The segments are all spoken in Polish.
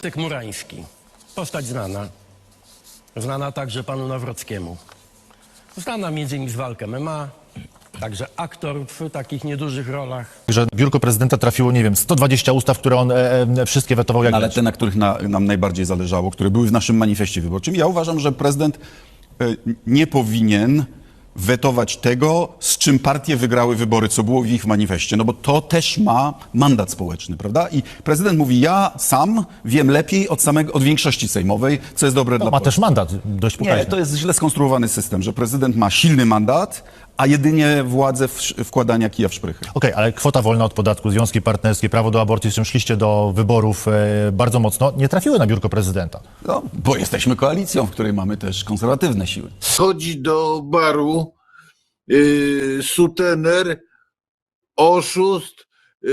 Tek Murański. Postać znana. Znana także panu Nawrockiemu. Znana między innymi z walk MMA, także aktor w takich niedużych rolach. że biurko prezydenta trafiło, nie wiem, 120 ustaw, które on e, e, wszystkie wetował jak Ale te, na których na, nam najbardziej zależało, które były w naszym manifestie wyborczym. Ja uważam, że prezydent e, nie powinien wetować tego, z czym partie wygrały wybory, co było w ich manifestie, no bo to też ma mandat społeczny, prawda? I prezydent mówi, ja sam wiem lepiej od, samego, od większości sejmowej, co jest dobre dla Ma Polski. też mandat dość Nie, pokaźny. to jest źle skonstruowany system, że prezydent ma silny mandat, a jedynie władzę wkładania kija w szprychy. Okej, ale kwota wolna od podatku, związki partnerskie, prawo do aborcji, z czym szliście do wyborów e, bardzo mocno, nie trafiły na biurko prezydenta. No, bo jesteśmy koalicją, w której mamy też konserwatywne siły. Chodzi do baru yy, sutener, oszust, yy,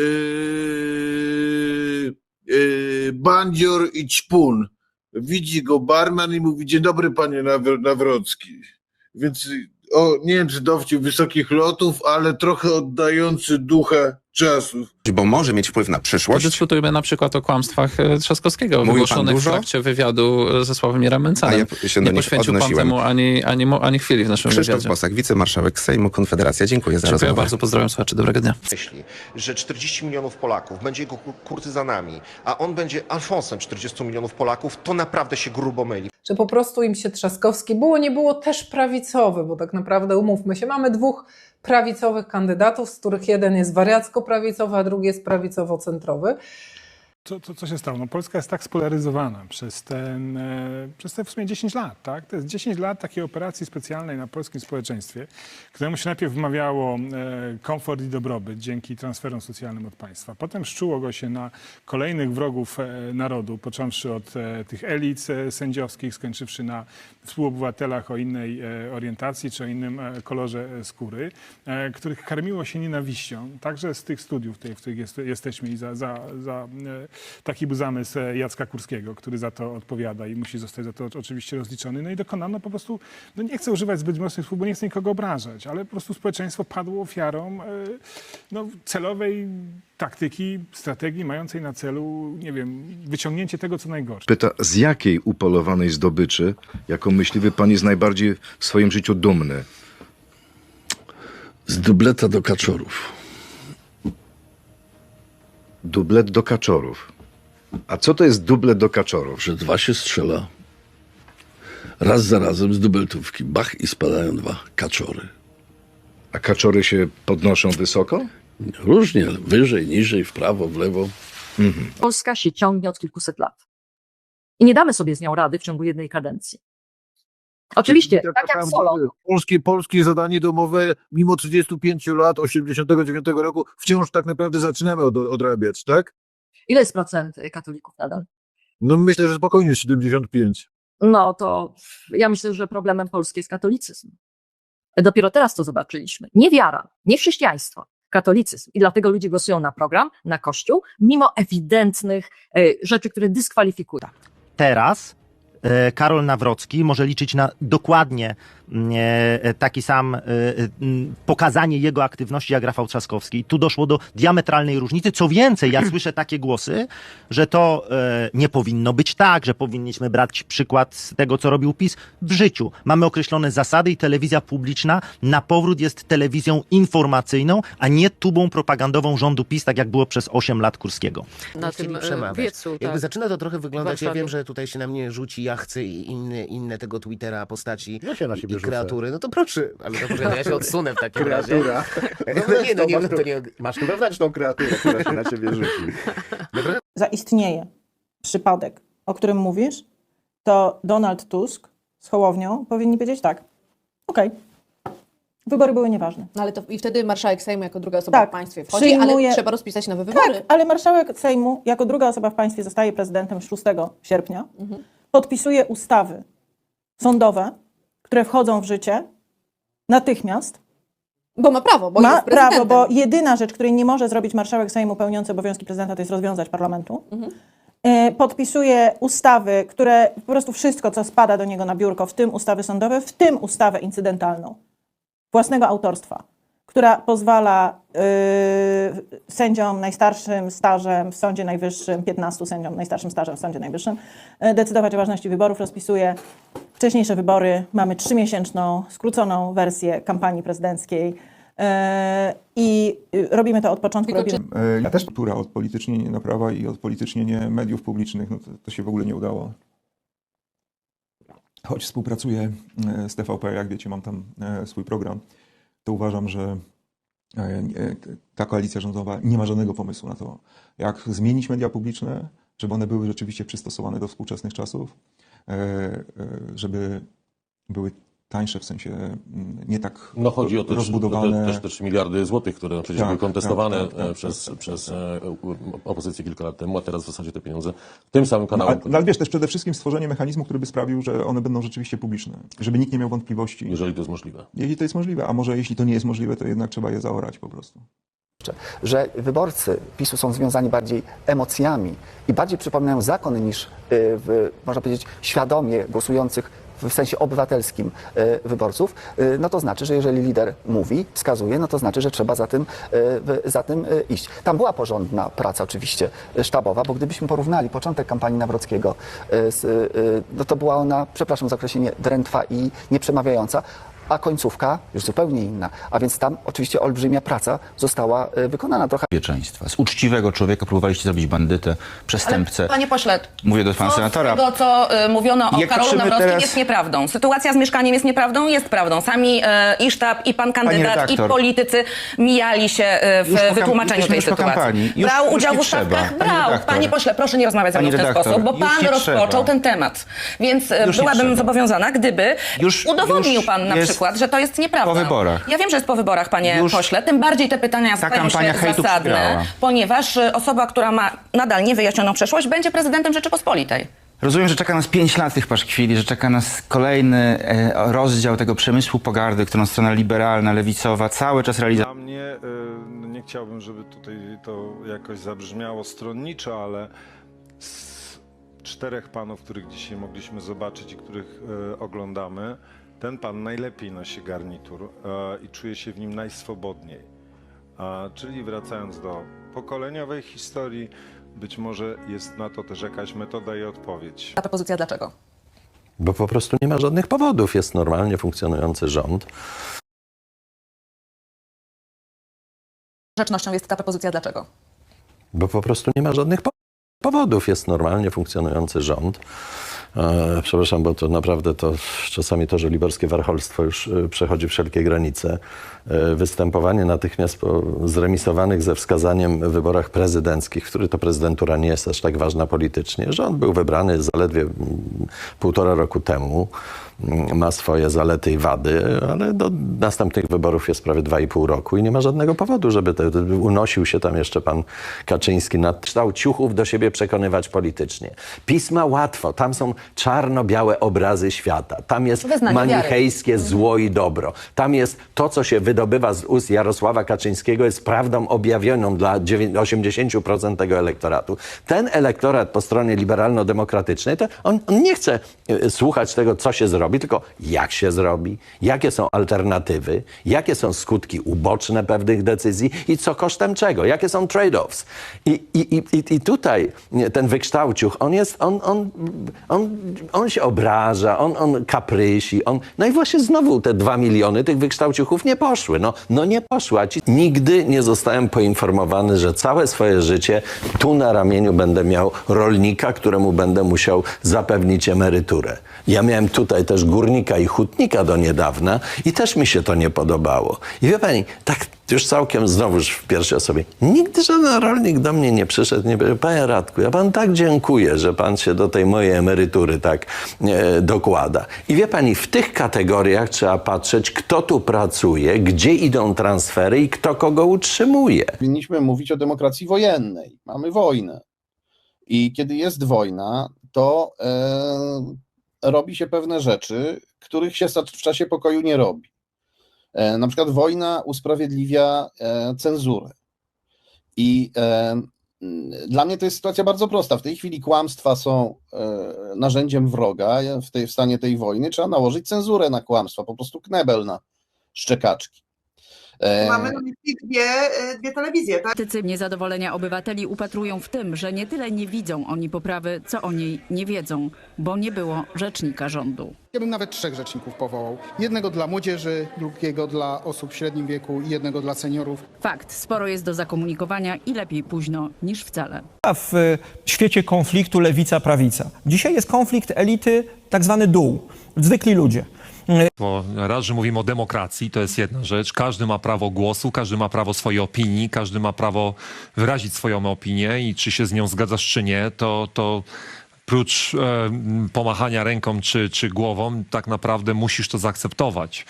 yy, bandzior i ćpun. Widzi go barman i mówi, dzień dobry panie Nawr- Nawrocki. Więc o, nie wiem, czy dowcip wysokich lotów, ale trochę oddający ducha czasów. bo może mieć wpływ na przyszłość. Dyskutujmy na przykład o kłamstwach e, Trzaskowskiego, Mówił pan wygłoszonych w trakcie wywiadu e, ze Sławomirem Mencanem. A ja się do Nie poświęcił pan odnosiłem. temu ani, ani, ani chwili w naszym Krzysztof wywiadzie. Bosak, wicemarszałek Sejmu Konfederacja. Dziękuję za Dziękuję rozmowę. bardzo, pozdrawiam słuchaczy, dobrego dnia. myśli, że 40 milionów Polaków będzie jego kur- kurtyzanami, a on będzie Alfonsem 40 milionów Polaków, to naprawdę się grubo myli. że po prostu im się Trzaskowski było, nie było też prawicowy, bo tak naprawdę umówmy się, mamy dwóch prawicowych kandydatów, z których jeden jest wariacko-prawicowy, a drugi jest prawicowo-centrowy. Co, co, co się stało? No Polska jest tak spolaryzowana przez, ten, e, przez te w sumie 10 lat. Tak? To jest 10 lat takiej operacji specjalnej na polskim społeczeństwie, któremu się najpierw wmawiało e, komfort i dobrobyt dzięki transferom socjalnym od państwa. Potem szczuło go się na kolejnych wrogów e, narodu, począwszy od tych elit sędziowskich, skończywszy na współobywatelach o innej e, orientacji czy o innym e, kolorze e, skóry, których karmiło się nienawiścią, także z tych studiów, w których jest, jesteśmy i za, za, za taki był zamysł Jacka Kurskiego, który za to odpowiada i musi zostać za to oczywiście rozliczony. No i dokonano po prostu, no nie chcę używać zbyt mocnych słów, bo nie chcę nikogo obrażać, ale po prostu społeczeństwo padło ofiarą no, celowej taktyki, strategii mającej na celu, nie wiem, wyciągnięcie tego, co najgorsze. Pyta, z jakiej upolowanej zdobyczy, jako myśliwy, pan jest najbardziej w swoim życiu dumny? Z dubleta do kaczorów. Dublet do kaczorów. A co to jest dublet do kaczorów? Że dwa się strzela. Raz za razem z dubeltówki. Bach i spadają dwa kaczory. A kaczory się podnoszą wysoko? Różnie, wyżej, niżej, w prawo, w lewo. Polska się ciągnie od kilkuset lat. I nie damy sobie z nią rady w ciągu jednej kadencji. Oczywiście, tak jak Solon. Polskie, polskie zadanie domowe, mimo 35 lat, 89 roku, wciąż tak naprawdę zaczynamy od, odrabiać, tak? Ile jest procent katolików nadal? No myślę, że spokojnie 75. No to ja myślę, że problemem Polski jest katolicyzm. Dopiero teraz to zobaczyliśmy. Nie wiara, nie chrześcijaństwo, katolicyzm. I dlatego ludzie głosują na program, na kościół, mimo ewidentnych e, rzeczy, które dyskwalifikują. Teraz Karol Nawrocki może liczyć na dokładnie mm, e, taki sam e, mm, pokazanie jego aktywności jak Rafał Trzaskowski. Tu doszło do diametralnej różnicy. Co więcej, ja słyszę takie głosy, że to e, nie powinno być tak, że powinniśmy brać przykład z tego, co robił PiS w życiu. Mamy określone zasady i telewizja publiczna na powrót jest telewizją informacyjną, a nie tubą propagandową rządu PiS, tak jak było przez 8 lat Kurskiego. Na tym e, wiecu, Jakby tak. zaczyna to trochę wyglądać, ja wiem, że tutaj się na mnie rzuci jachcy i inne, inne tego Twittera postaci Ja się na i, i kreatury, no to proszę, ale to może ja się odsunę w takim razie. No nie, no nie, no to nie, masz tu wewnętrzną kreaturę, która się na ciebie rzuci. Zaistnieje przypadek, o którym mówisz, to Donald Tusk z Hołownią. Powinni powiedzieć tak, okej, wybory były nieważne. No ale to i wtedy marszałek Sejmu jako druga osoba Tak, w państwie wchodzi, przyjmuje- ale trzeba rozpisać nowe wybory. Tak, ale marszałek Sejmu jako druga osoba w państwie zostaje prezydentem 6 sierpnia, Mhm. Podpisuje ustawy sądowe, które wchodzą w życie natychmiast. Bo ma prawo, bo Ma prawo, bo jedyna rzecz, której nie może zrobić marszałek Sejmu pełniący obowiązki prezydenta, to jest rozwiązać parlamentu. Mhm. e, podpisuje ustawy, które po prostu wszystko, co spada do niego na biurko, w tym ustawy sądowe, w tym ustawę incydentalną własnego autorstwa, która pozwala sędziom najstarszym stażem w Sądzie Najwyższym, 15 sędziom najstarszym stażem w Sądzie Najwyższym, yy, decydować o ważności wyborów, rozpisuje wcześniejsze wybory. Mamy trzymiesięczną, skróconą wersję kampanii prezydenckiej yy, i robimy to od początku. Robimy... Ja też kultura odpolitycznienie prawa i odpolitycznienie mediów publicznych, no to, to się w ogóle nie udało. Choć współpracuję z TVP, jak wiecie, mam tam swój program, to uważam, że ta koalicja rządowa nie ma żadnego pomysłu na to, jak zmienić media publiczne, żeby one były rzeczywiście przystosowane do współczesnych czasów, e, e, żeby były tańsze, w sensie mm, nie tak No chodzi o te, rozbudowane. te, też te 3 miliardy złotych, które przecież Tak, były kontestowane tak, tak, tak, e, przez, tak, przez e, opozycję kilka lat temu, a teraz w zasadzie te pieniądze tym samym No, kanałem. ale, no, ale wiesz, też przede wszystkim stworzenie mechanizmu, który by sprawił, że one będą rzeczywiście publiczne. Żeby nikt nie miał wątpliwości. Jeżeli to jest możliwe. Jeśli to jest możliwe, a może jeśli to nie jest możliwe, to jednak trzeba je zaorać po prostu. że wyborcy PiSu są związani bardziej emocjami i bardziej przypominają zakon niż, y, w, można powiedzieć, świadomie głosujących w sensie obywatelskim y, wyborców, y, no to znaczy, że jeżeli lider mówi, wskazuje, no to znaczy, że trzeba za tym, w- za tym iść. Tam była porządna praca oczywiście sztabowa, bo gdybyśmy porównali początek kampanii Nawrockiego, no to była ona, przepraszam za określenie, drętwa i nieprzemawiająca, a końcówka już zupełnie inna. A więc tam oczywiście olbrzymia praca została y, wykonana. Trochę bezpieczeństwa. Z uczciwego człowieka próbowaliście zrobić bandytę, przestępcę. Panie pośle, Mówię do pana co senatora. tego, co y, mówiono o Jak Karolu Nawrockim teraz- jest nieprawdą. Sytuacja z mieszkaniem jest nieprawdą? Jest prawdą. Sami y, i sztab, i pan kandydat, i politycy mijali się y, w kam- wytłumaczeniu tej sytuacji. kampanii. Już- Brał już udział w. Pani Brał. redaktor. Panie pośle, proszę nie rozmawiać ze mną w ten sposób, bo pan rozpoczął trzeba. ten temat. Więc Już byłabym zobowiązana, gdyby Już- udowodnił już pan na jest przykład, że to jest nieprawda. po wyborach. Ja wiem, że jest po wyborach, panie Już pośle. Tym bardziej te pytania stają się zasadne, ponieważ y, osoba, która ma nadal niewyjaśnioną przeszłość, będzie prezydentem Rzeczypospolitej. Rozumiem, że czeka nas 5 lat tych paszkwili, że czeka nas kolejny e, rozdział tego przemysłu pogardy, którą strona liberalna, lewicowa cały czas realizuje. Dla mnie, y, nie chciałbym, żeby tutaj to jakoś zabrzmiało stronniczo, ale z czterech panów, których dzisiaj mogliśmy zobaczyć i których y, oglądamy, ten pan najlepiej nosi garnitur y, i czuje się w nim najswobodniej. A, czyli wracając do pokoleniowej historii, być może jest na to też jakaś metoda i odpowiedź. Ta propozycja dlaczego? Bo po prostu nie ma żadnych powodów. Jest normalnie funkcjonujący rząd. Rzecznością jest ta propozycja dlaczego? Bo po prostu nie ma żadnych po- powodów. Jest normalnie funkcjonujący rząd. E, przepraszam, bo to naprawdę to czasami to żoliborskie warcholstwo już e, przechodzi wszelkie granice. E, występowanie natychmiast po zremisowanych ze wskazaniem wyborach prezydenckich, w których to prezydentura nie jest aż tak ważna politycznie. Rząd był wybrany zaledwie mm, półtora roku temu. Mm, Ma swoje zalety i wady, ale do następnych wyborów jest prawie dwa i pół roku i nie ma żadnego powodu, żeby te, unosił się tam jeszcze pan Kaczyński nad kształt ciuchów do siebie przekonywać politycznie. Pisma łatwo, tam są czarno-białe obrazy świata, tam jest manichejskie zło i dobro, tam jest to, co się wydobywa z ust Jarosława Kaczyńskiego, jest prawdą objawioną dla dziewię- 80% tego elektoratu. Ten elektorat po stronie liberalno-demokratycznej, to on, on nie chce e, słuchać tego, co się zrobi, tylko jak się zrobi, jakie są alternatywy, jakie są skutki uboczne pewnych decyzji i co kosztem czego, jakie są trade-offs. I, i, i, i- tutaj ten wykształciuch, on jest, on, on, on, on się obraża, on, on kaprysi, on, no i właśnie znowu te dwa miliony tych wykształciuchów nie poszły. No, no nie poszły. A ci... Nigdy nie zostałem poinformowany, że całe swoje życie tu na ramieniu będę miał rolnika, któremu będę musiał zapewnić emeryturę. Ja miałem tutaj też górnika i hutnika do niedawna i też mi się to nie podobało. I wie pani, tak już całkiem znowuż w pierwszej osobie. Nigdy żaden rolnik do mnie nie przyszedł, nie powiedział, panie Radku, ja pan tak dziękuję, że pan się do tej mojej emerytury tak e, dokłada. I wie pani, w tych kategoriach trzeba patrzeć, kto tu pracuje, gdzie idą transfery i kto kogo utrzymuje. Powinniśmy mówić o demokracji wojennej. Mamy wojnę. I kiedy jest wojna, to e, robi się pewne rzeczy, których się w czasie pokoju nie robi. E, na przykład wojna usprawiedliwia e, cenzurę. I e, Dla mnie to jest sytuacja bardzo prosta. W tej chwili kłamstwa są narzędziem wroga. W, tej, w stanie tej wojny trzeba nałożyć cenzurę na kłamstwa, po prostu knebel na szczekaczki. E, Mamy dwie, dwie telewizje, tak? Politycy niezadowolenia obywateli upatrują w tym, że nie tyle nie widzą oni poprawy, co o niej nie wiedzą, bo nie było rzecznika rządu. Ja bym nawet trzech rzeczników powołał. Jednego dla młodzieży, drugiego dla osób w średnim wieku i jednego dla seniorów. Fakt, sporo jest do zakomunikowania i lepiej późno niż wcale. A w e, świecie konfliktu lewica-prawica. Dzisiaj jest konflikt elity, tak zwany dół, zwykli ludzie. Bo raz, że mówimy o demokracji, to jest jedna rzecz. Każdy ma prawo głosu, każdy ma prawo swojej opinii, każdy ma prawo wyrazić swoją opinię i czy się z nią zgadzasz, czy nie, to, to prócz e, pomachania ręką czy, czy głową, tak naprawdę musisz to zaakceptować.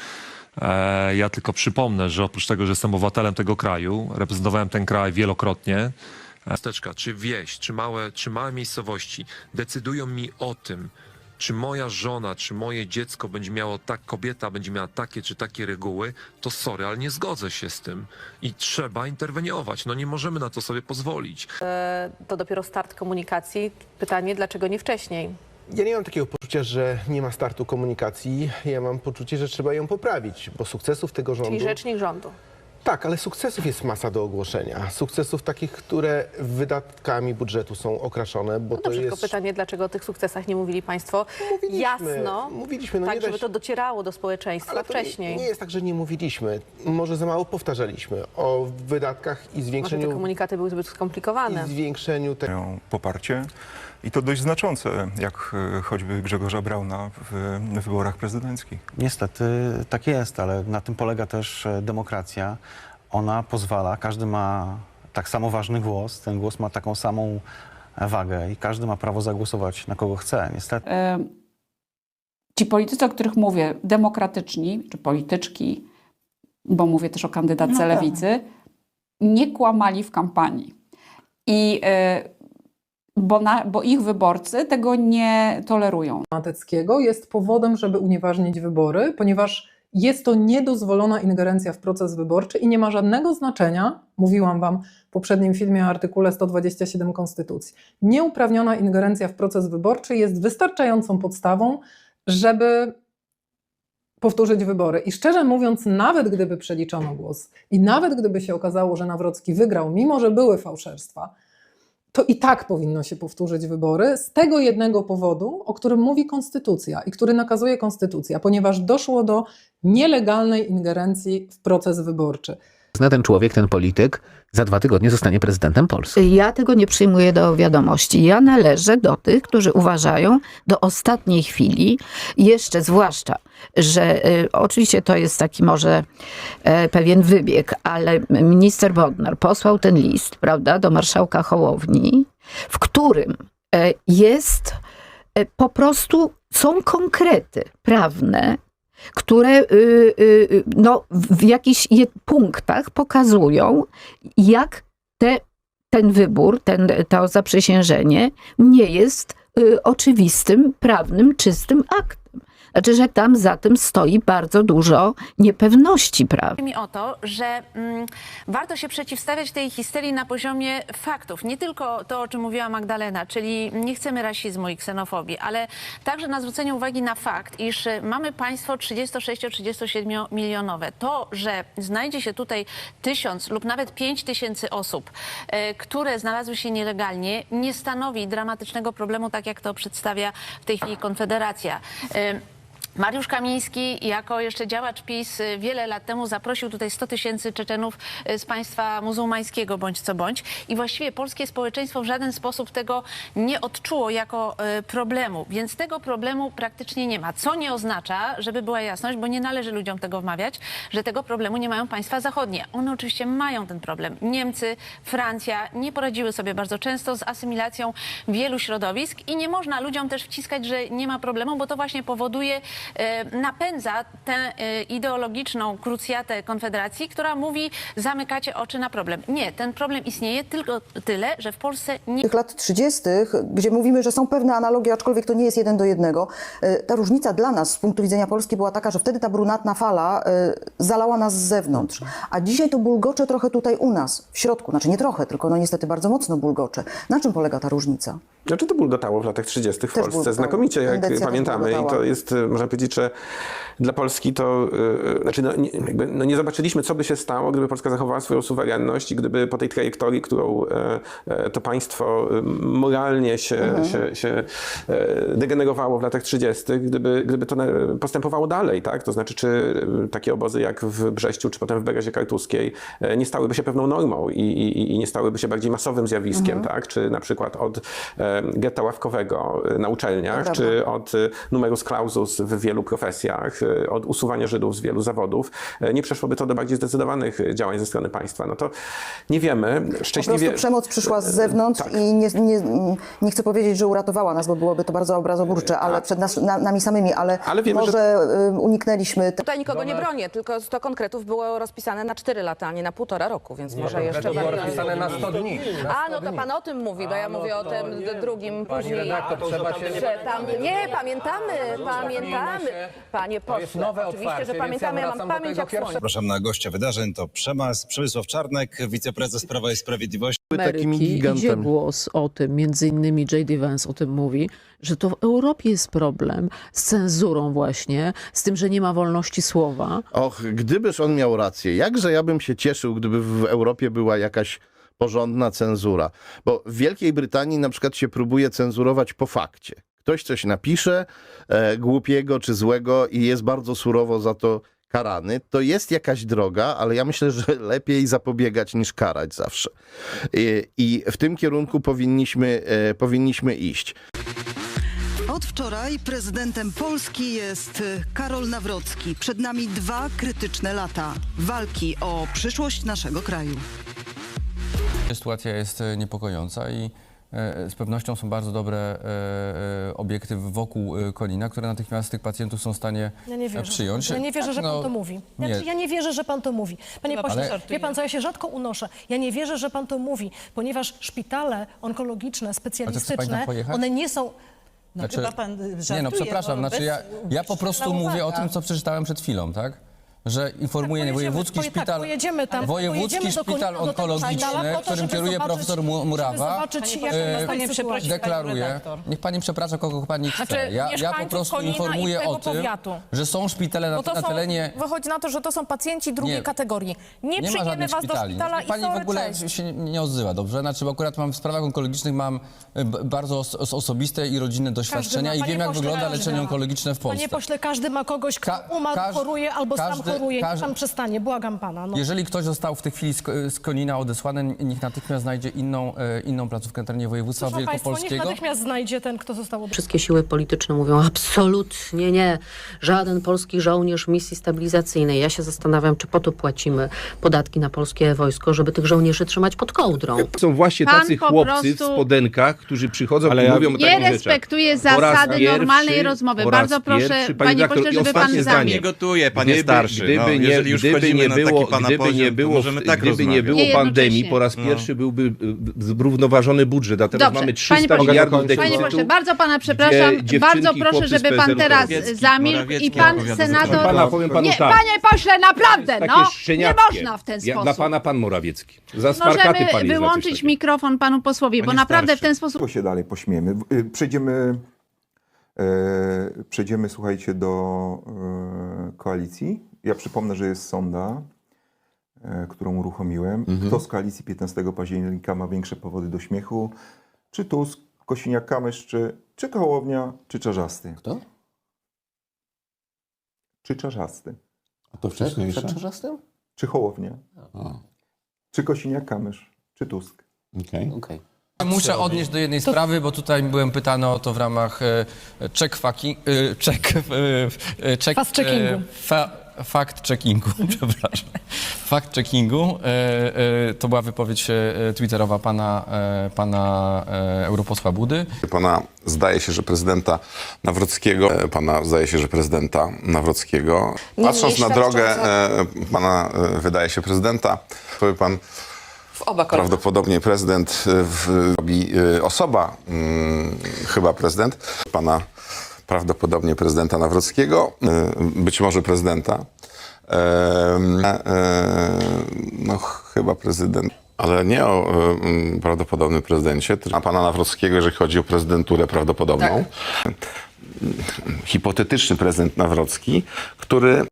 E, ja tylko przypomnę, że oprócz tego, że jestem obywatelem tego kraju, reprezentowałem ten kraj wielokrotnie. Miasteczka, czy wieś, czy małe, czy małe miejscowości decydują mi o tym, czy moja żona, czy moje dziecko będzie miało tak, kobieta będzie miała takie czy takie reguły, to sorry, ale nie zgodzę się z tym. I trzeba interweniować. No nie możemy na to sobie pozwolić. To dopiero start komunikacji. Pytanie, dlaczego nie wcześniej? Ja nie mam takiego poczucia, że nie ma startu komunikacji. Ja mam poczucie, że trzeba ją poprawić, bo sukcesów tego rządu. Czyli rzecznik rządu. Tak, ale sukcesów jest masa do ogłoszenia. Sukcesów takich, które wydatkami budżetu są okraszone, bo No to dobrze, jest. tylko pytanie, dlaczego o tych sukcesach nie mówili Państwo jasno, mówiliśmy, no tak, żeby to docierało do społeczeństwa Ale to nie, wcześniej. nie jest tak, że nie mówiliśmy. Może za mało powtarzaliśmy o wydatkach i Może zwiększeniu. te komunikaty były zbyt skomplikowane. I zwiększeniu te... Poparcie i to dość znaczące, jak e, choćby Grzegorza Brauna w wyborach prezydenckich. Niestety tak jest, ale na tym polega też e, demokracja. Ona pozwala, każdy ma tak samo ważny głos, ten głos ma taką samą e, wagę i każdy ma prawo zagłosować na kogo chce. Niestety. Ci politycy, o których mówię, demokratyczni, czy polityczki, bo mówię też o kandydatce No tak. lewicy, nie kłamali w kampanii. I e, bo, na, bo ich wyborcy tego nie tolerują. Mateckiego jest powodem, żeby unieważnić wybory, ponieważ jest to niedozwolona ingerencja w proces wyborczy i nie ma żadnego znaczenia, mówiłam Wam w poprzednim filmie o artykule 127 Konstytucji. Nieuprawniona ingerencja w proces wyborczy jest wystarczającą podstawą, żeby powtórzyć wybory. I szczerze mówiąc, nawet gdyby przeliczono głos i nawet gdyby się okazało, że Nawrocki wygrał, mimo że były fałszerstwa, to i tak powinno się powtórzyć wybory z tego jednego powodu, o którym mówi konstytucja i który nakazuje konstytucja, ponieważ doszło do nielegalnej ingerencji w proces wyborczy. Zna ten człowiek, ten polityk, za dwa tygodnie zostanie prezydentem Polski. Ja tego nie przyjmuję do wiadomości. Ja należę do tych, którzy uważają do ostatniej chwili, jeszcze zwłaszcza, że y, oczywiście to jest taki może e, pewien wybieg, ale minister Bodnar posłał ten list, prawda, do marszałka Hołowni, w którym e, jest e, po prostu są konkrety prawne, które y, y, y, no, w jakichś punktach pokazują, jak te, ten wybór, ten, to zaprzysiężenie nie jest oczywistym, prawnym, czystym aktem. Znaczy, że tam za tym stoi bardzo dużo niepewności prawnych. Chodzi mi o to, że mm, warto się przeciwstawiać tej histerii na poziomie faktów. Nie tylko to, o czym mówiła Magdalena, czyli nie chcemy rasizmu i ksenofobii, ale także na zwrócenie uwagi na fakt, iż y, mamy państwo 36-37 milionowe. To, że znajdzie się tutaj tysiąc lub nawet pięć tysięcy osób, y, które znalazły się nielegalnie, nie stanowi dramatycznego problemu, tak jak to przedstawia w tej chwili Konfederacja. Y, Mariusz Kamiński, jako jeszcze działacz PiS, y, wiele lat temu zaprosił tutaj 100 tysięcy Czeczenów y, z państwa muzułmańskiego, bądź co bądź. I właściwie polskie społeczeństwo w żaden sposób tego nie odczuło jako y, problemu, więc tego problemu praktycznie nie ma. Co nie oznacza, żeby była jasność, bo nie należy ludziom tego wmawiać, że tego problemu nie mają państwa zachodnie. One oczywiście mają ten problem. Niemcy, Francja nie poradziły sobie bardzo często z asymilacją wielu środowisk i nie można ludziom też wciskać, że nie ma problemu, bo to właśnie powoduje napędza tę e, ideologiczną krucjatę Konfederacji, która mówi zamykacie oczy na problem. Nie, ten problem istnieje tylko tyle, że w Polsce nie tych lat 30., gdzie mówimy, że są pewne analogie, aczkolwiek to nie jest jeden do jednego, y, ta różnica dla nas z punktu widzenia Polski była taka, że wtedy ta brunatna fala zalała nas z zewnątrz, a dzisiaj to bulgocze trochę tutaj u nas, w środku, znaczy nie trochę, tylko no niestety bardzo mocno bulgocze. Na czym polega ta różnica? Znaczy to bulgotało w latach 30. w Też Polsce bulgotało. znakomicie, jak Tendencja pamiętamy. I to jest, e, można powiedzieć, że dla Polski to, e, znaczy no, nie, jakby, no nie zobaczyliśmy, co by się stało, gdyby Polska zachowała swoją suwerenność i gdyby po tej trajektorii, którą e, e, to państwo moralnie się, Mhm. się, się e, degenerowało w latach 30., gdyby, gdyby to postępowało dalej, tak? To znaczy, czy e, takie obozy jak w Brześciu, czy potem w Berezie Kartuskiej e, nie stałyby się pewną normą i, i, i nie stałyby się bardziej masowym zjawiskiem, Mhm. tak? Czy na przykład od e, getta ławkowego e, na uczelniach, Prawda. czy od numerus clausus w wielu profesjach, e, od usuwania Żydów z wielu zawodów, e, nie przeszłoby to do bardziej zdecydowanych e, działań ze strony państwa. No to nie wiemy. Po Szczęśliwie... prostu przemoc przyszła z zewnątrz Tak. i nie, nie, nie chcę powiedzieć, że uratowała nas, bo byłoby to bardzo obrazoburcze, ale przed nas, na, nami samymi, ale, Ale wiemy, może y, uniknęliśmy Tutaj nikogo nie bronię, tylko 100 konkretów było rozpisane na 4 lata, a nie na półtora roku, więc może to jeszcze... było rozpisane na 100 dni. Na A, no to pan o tym mówi, bo ja mówię o tym drugim później. redaktor, trzeba się- Że tam, nie, pamiętamy, pamiętamy. Panie To jest pośle, nowe oczywiście, otwarcie, że więc pamiętamy, ja ja mam wracam do pamięć tego jak słońce. Zapraszam na gościa wydarzeń. To Przemas, Przemysław Czarnek, wiceprezes Prawa i Sprawiedliwości. Ameryki idzie głos o tym, między innymi J.D. Vance o tym mówi, że to w Europie jest problem z cenzurą właśnie, z tym, że nie ma wolności słowa. Och, gdybyż on miał rację, jakże ja bym się cieszył, gdyby w Europie była jakaś porządna cenzura. Bo w Wielkiej Brytanii na przykład się próbuje cenzurować po fakcie. Ktoś coś napisze e, głupiego czy złego i jest bardzo surowo za to karany. To jest jakaś droga, ale ja myślę, że lepiej zapobiegać niż karać zawsze. I, i w tym kierunku powinniśmy, e, powinniśmy iść. Od wczoraj prezydentem Polski jest y, Karol Nawrocki. Przed nami dwa krytyczne lata walki o przyszłość naszego kraju. Sytuacja jest e, niepokojąca i e, z pewnością są bardzo dobre e, e, obiekty wokół e, Konina, które natychmiast tych pacjentów są w stanie Ja nie e, wierzę. przyjąć. Ja nie wierzę, że No, pan to mówi. nie. Znaczy, ja nie wierzę, że pan to mówi. Panie Chyba pośle, wie pan co, ja się rzadko unoszę. Ja nie wierzę, że pan to mówi, ponieważ szpitale onkologiczne, specjalistyczne, pojechać? one nie są... No Znaczy- chyba pan żartuje. Nie no, przepraszam, no, znaczy bez- ja, ja po prostu mówię o tym, co przeczytałem przed chwilą, tak? Że informuje pojedziemy, wojewódzki tak, szpital, pojedziemy tam, wojewódzki do szpital do onkologiczny, to, którym kieruje profesor Murawa, zobaczyć, jak e, pani deklaruje, pani niech pani przeprasza kogo pani chce. Znaczy, ja, ja po prostu informuję o tym, powiatu. że są szpitale na, to na są, terenie wychodzi na to, że to są pacjenci drugiej Nie. kategorii. Nie, nie przyjmiemy was do szpitali. szpitala i Pani w ogóle cześć. się nie- odzywa, dobrze? Znaczy, bo akurat mam w sprawach onkologicznych mam e, bardzo os os osobiste i rodzinne doświadczenia i wiem, jak wygląda leczenie onkologiczne w Polsce. Panie pośle, każdy ma kogoś, kto umarł, choruje albo sam choruje. Niech każdy- pan przestanie, błagam pana. No. Jeżeli ktoś został w tej chwili z, z Konina odesłany, niech natychmiast znajdzie inną, e, inną placówkę na terenie województwa Proszę państwa, niech wielkopolskiego. natychmiast znajdzie ten, kto został od... Wszystkie siły polityczne mówią absolutnie nie. Żaden polski żołnierz w misji stabilizacyjnej. Ja się zastanawiam, czy po to płacimy podatki na polskie wojsko, żeby tych żołnierzy trzymać pod kołdrą. Są właśnie Pan tacy chłopcy prostu w spodenkach, którzy przychodzą Ale i ja- mówią o Nie raz zasady pierwszy- normalnej rozmowy. Bardzo proszę, pierwszy, panie pośle, żeby pan zdanie. Nie gotuje, panie starszy. Gdyby, jeżeli już gdyby wchodzimy nie na taki było, pana gdyby poziom, nie to było, możemy tak gdyby nie było Nie pandemii, po raz No. pierwszy byłby y, zrównoważony budżet, a teraz Dobrze, mamy panie 300 pośle, miliardów panie deficytu. pośle, bardzo pana przepraszam, bardzo proszę, żeby pan teraz zamilkł i pan senator... Proszę pana, powiem panu nie, tak. panie pośle, naprawdę, no, nie można w ten Ja, sposób. dla pana pan Morawiecki. Za Możemy wyłączyć mikrofon panu posłowi, bo Panie naprawdę w ten sposób... Tylko się dalej pośmiemy. Y, Przejdziemy, przejdziemy słuchajcie, do e, koalicji. Ja przypomnę, że jest sonda, e, którą uruchomiłem. Kto z koalicji 15 października ma większe powody do śmiechu? Czy Tusk, Kosiniak-Kamysz, czy, czy Kołownia, czy Czarzasty? Kto? Czy Czarzasty? A to wcześniejsze? Przed Czarzastym? Czy Hołownia? Czy Kosiniak-Kamysz, czy Tusk? Okej. Muszę odnieść do jednej sprawy, bo tutaj byłem pytany o to w ramach e, check fucking, e, check, e, check, Fast checkingu. fa, fact checkingu, przepraszam. Fact checkingu to była wypowiedź twitterowa pana, pana europosła Budy. Pana zdaje się, że prezydenta Nawrockiego, pana zdaje się, że prezydenta Nawrockiego. Patrząc na drogę pana, wydaje się, prezydenta, powie pan, W oba prawdopodobnie prezydent e, w, robi e, osoba, mm, chyba prezydent, pana prawdopodobnie prezydenta Nawrockiego, e, być może prezydenta. E, e, no chyba prezydent. Ale nie o e, mm, prawdopodobnym prezydencie, a pana Nawrockiego, jeżeli chodzi o prezydenturę prawdopodobną. Hipotetyczny prezydent Nawrocki, który